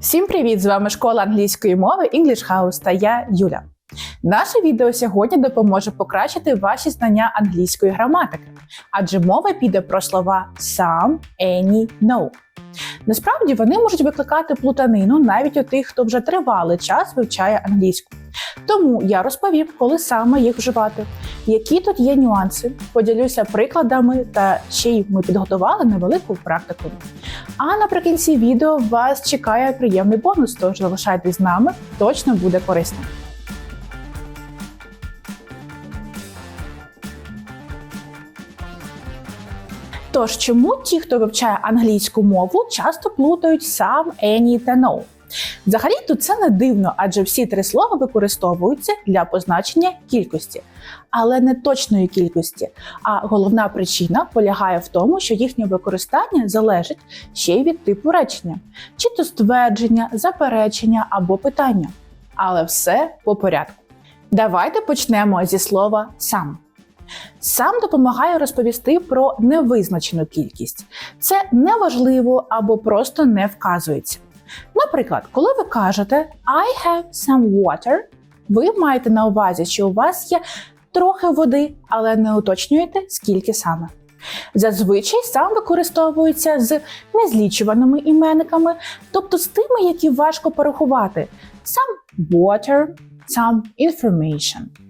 Всім привіт! З вами школа англійської мови English House та я Юля. Наше відео сьогодні допоможе покращити ваші знання англійської граматики, адже мова піде про слова some, any, no. Насправді вони можуть викликати плутанину навіть у тих, хто вже тривалий час вивчає англійську. Тому я розповім, коли саме їх вживати, які тут є нюанси, поділюся прикладами та ще й ми підготували невелику практику. А наприкінці відео вас чекає приємний бонус, тож залишайтесь з нами, точно буде корисно. Тож, чому ті, хто вивчає англійську мову, часто плутають some, any та no? Взагалі тут це не дивно, адже всі три слова використовуються для позначення кількості, але не точної кількості. А головна причина полягає в тому, що їхнє використання залежить ще й від типу речення, чи то ствердження, заперечення або питання. Але все по порядку. Давайте почнемо зі слова сам. Сам допомагає розповісти про невизначену кількість. Це неважливо або просто не вказується. Наприклад, коли ви кажете I have some water, ви маєте на увазі, що у вас є трохи води, але не уточнюєте, скільки саме. Зазвичай сам використовується з незлічуваними іменниками, тобто з тими, які важко порахувати: some water, some information.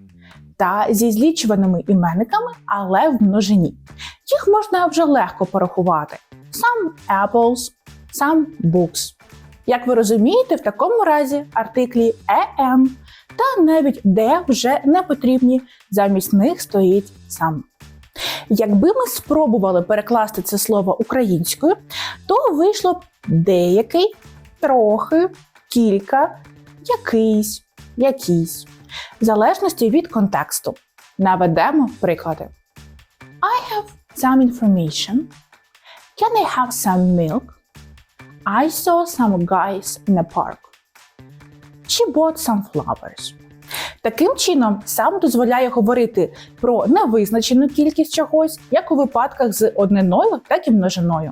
Та зі злічуваними іменниками, але в множині. Їх можна вже легко порахувати: some apples, some books. Як ви розумієте, в такому разі артиклі «am» та навіть де вже не потрібні, замість них стоїть сам. Якби ми спробували перекласти це слово українською, то вийшло б деякий, трохи, кілька, якийсь, якийсь, в залежності від контексту. Наведемо приклади. I have some information. Can I have some milk? I saw some guys in a park. She bought some flowers. Таким чином, сам дозволяє говорити про невизначену кількість чогось, як у випадках з одниною, так і множиною.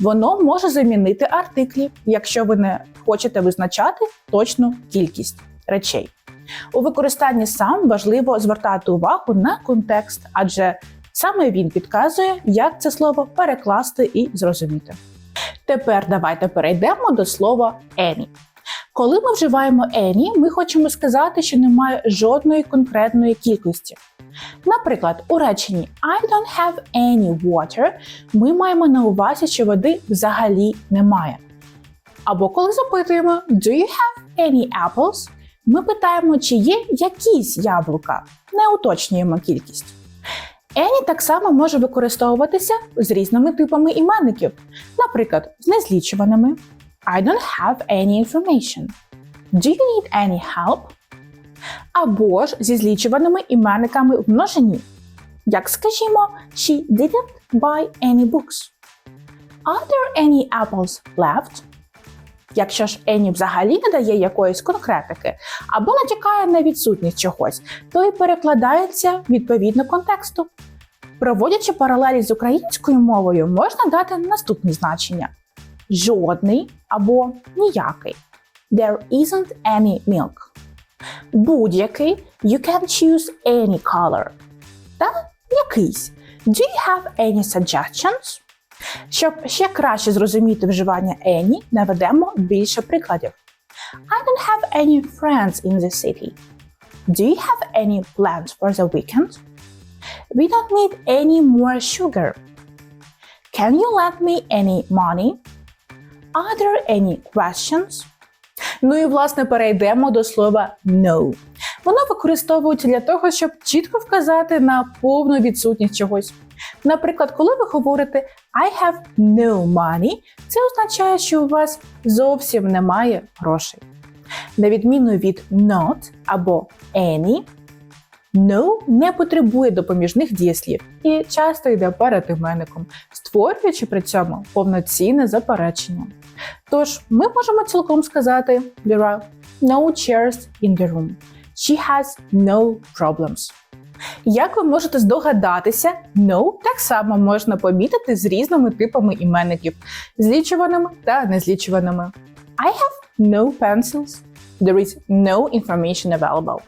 Воно може замінити артиклі, якщо ви не хочете визначати точну кількість речей. У використанні сам важливо звертати увагу на контекст, адже саме він підказує, як це слово перекласти і зрозуміти. Тепер давайте перейдемо до слова any. Коли ми вживаємо any, ми хочемо сказати, що немає жодної конкретної кількості. Наприклад, у реченні I don't have any water ми маємо на увазі, що води взагалі немає. Або коли запитуємо Do you have any apples? Ми питаємо, чи є якісь яблука, не уточнюємо кількість. Any так само може використовуватися з різними типами іменників, наприклад, з незлічуваними I don't have any information. Do you need any help? Або ж зі злічуваними іменниками в множині. Як скажімо, She didn't buy any books. Are there any apples left? Якщо ж Ені взагалі не дає якоїсь конкретики або натякає на відсутність чогось, то і перекладається відповідно контексту. Проводячи паралелі з українською мовою, можна дати наступні значення: жодний або ніякий. There isn't any milk. Будь-який you can choose any color. Та якийсь. Do you have any suggestions? Щоб ще краще зрозуміти вживання any, наведемо більше прикладів. I don't have any friends in the city. Do you have any plans for the weekend? We don't need any more sugar. Can you lend me any money? Are there any questions? Ну і власне перейдемо до слова no. Воно використовується для того, щоб чітко вказати на повну відсутність чогось. Наприклад, коли ви говорите I have no money, це означає, що у вас зовсім немає грошей. На відміну від not або any, no не потребує допоміжних дієслів і часто йде перед іменником, створюючи при цьому повноцінне заперечення. Тож ми можемо цілком сказати There are no chairs in the room. She has no problems. Як ви можете здогадатися, no так само можна помітити з різними типами іменників, злічуваними та незлічуваними. I have no pencils, there is no information available.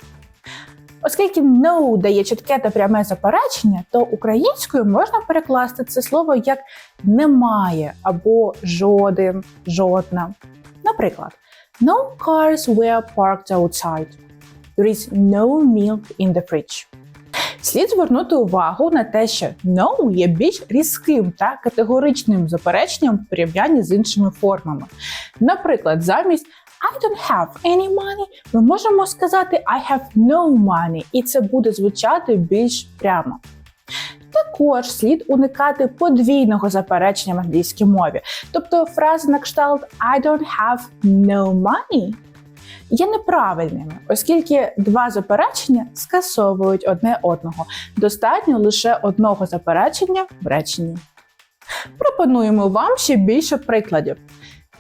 Оскільки no дає чітке та пряме заперечення, то українською можна перекласти це слово як немає або жоден, жодна. Наприклад, no cars were parked outside. There is no milk in the fridge. Слід звернути увагу на те, що no є більш різким та категоричним запереченням в порівнянні з іншими формами. Наприклад, замість I don't have any money ми можемо сказати I have no money, і це буде звучати більш прямо. Також слід уникати подвійного заперечення в англійській мові, тобто фрази на кшталт I don't have no money є неправильними, оскільки два заперечення скасовують одне одного. Достатньо лише одного заперечення в реченні. Пропонуємо вам ще більше прикладів.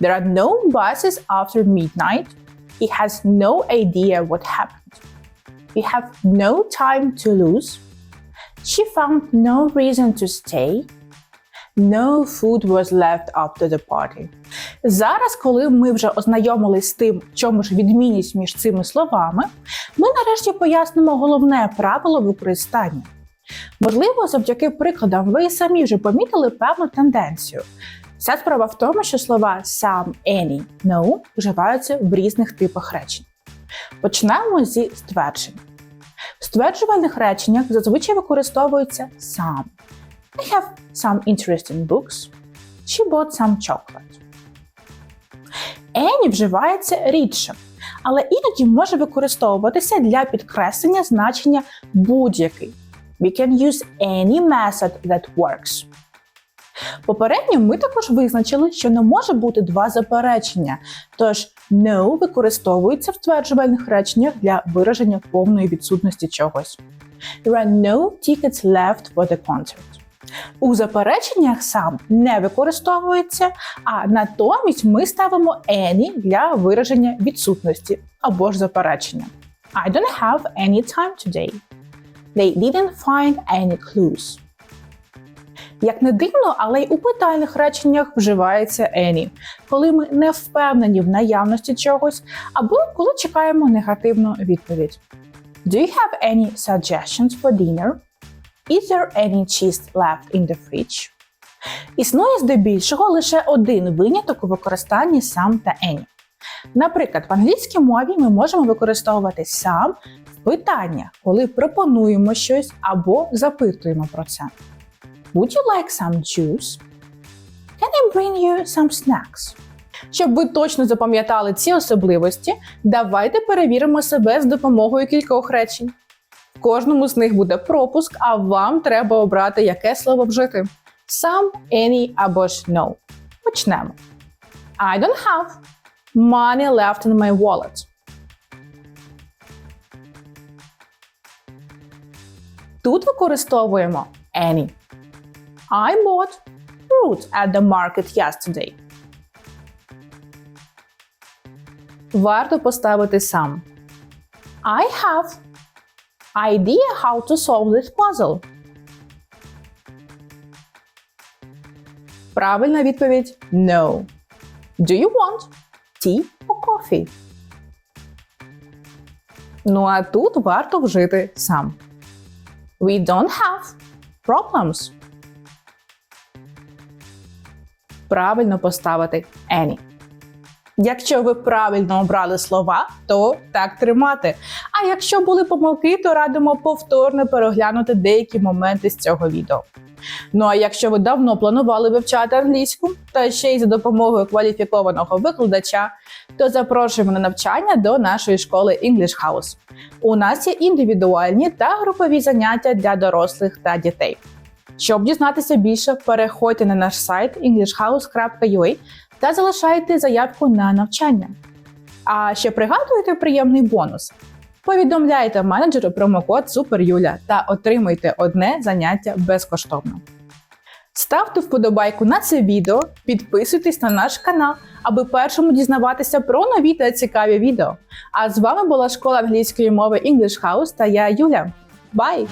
There are no buses after midnight. He has no idea what happened. We have no time to lose. She found no reason to stay. No food was left after the party. Зараз, коли ми вже ознайомились з тим, чому ж відмінність між цими словами, ми нарешті пояснимо головне правило використання. Можливо, завдяки прикладам ви самі вже помітили певну тенденцію. Вся справа в тому, що слова some, any, no вживаються в різних типах речень. Почнемо зі стверджень. В стверджувальних реченнях зазвичай використовується some. I have some interesting books. She bought some chocolate. Any вживається рідше, але іноді може використовуватися для підкреслення значення будь-який. We can use any method that works. Попередньо ми також визначили, що не може бути два заперечення, тож no використовується в тверджувальних реченнях для вираження повної відсутності чогось. There are no tickets left for the concert. У запереченнях сам не використовується, а натомість ми ставимо any для вираження відсутності або ж заперечення. I don't have any time today. They didn't find any clues. Як не дивно, але й у питальних реченнях вживається any, коли ми не впевнені в наявності чогось, або коли чекаємо негативну відповідь. Do you have any suggestions for dinner? Is there any cheese left in the fridge? Існує здебільшого лише один виняток у використанні сам та any. Наприклад, в англійській мові ми можемо використовувати сам в питаннях, коли пропонуємо щось або запитуємо про це. Would you like some juice? Can I bring you some snacks? Щоб ви точно запам'ятали ці особливості, давайте перевіримо себе з допомогою кількох речень. Кожному з них буде пропуск, а вам треба обрати, яке слово вжити: some, any або ж no. Почнемо. I don't have money left in my wallet. Тут використовуємо any. I bought fruit at the market yesterday. Варто поставити сам. I have idea how to solve this puzzle. Правильна відповідь No. Do you want tea or coffee? Ну а тут варто вжити сам. We don't have problems. Правильно поставити any. Якщо ви правильно обрали слова, то так тримати. А якщо були помилки, то радимо повторно переглянути деякі моменти з цього відео. Ну а якщо ви давно планували вивчати англійську, та ще й за допомогою кваліфікованого викладача, то запрошуємо на навчання до нашої школи English House. У нас є індивідуальні та групові заняття для дорослих та дітей. Щоб дізнатися більше, переходьте на наш сайт englishhouse.ua та залишайте заявку на навчання. А ще пригадуйте приємний бонус. Повідомляйте менеджеру промокод SUPERYULA та отримуйте одне заняття безкоштовно. Ставте вподобайку на це відео, підписуйтесь на наш канал, аби першому дізнаватися про нові та цікаві відео. А з вами була школа англійської мови English House та я Юля. Бай!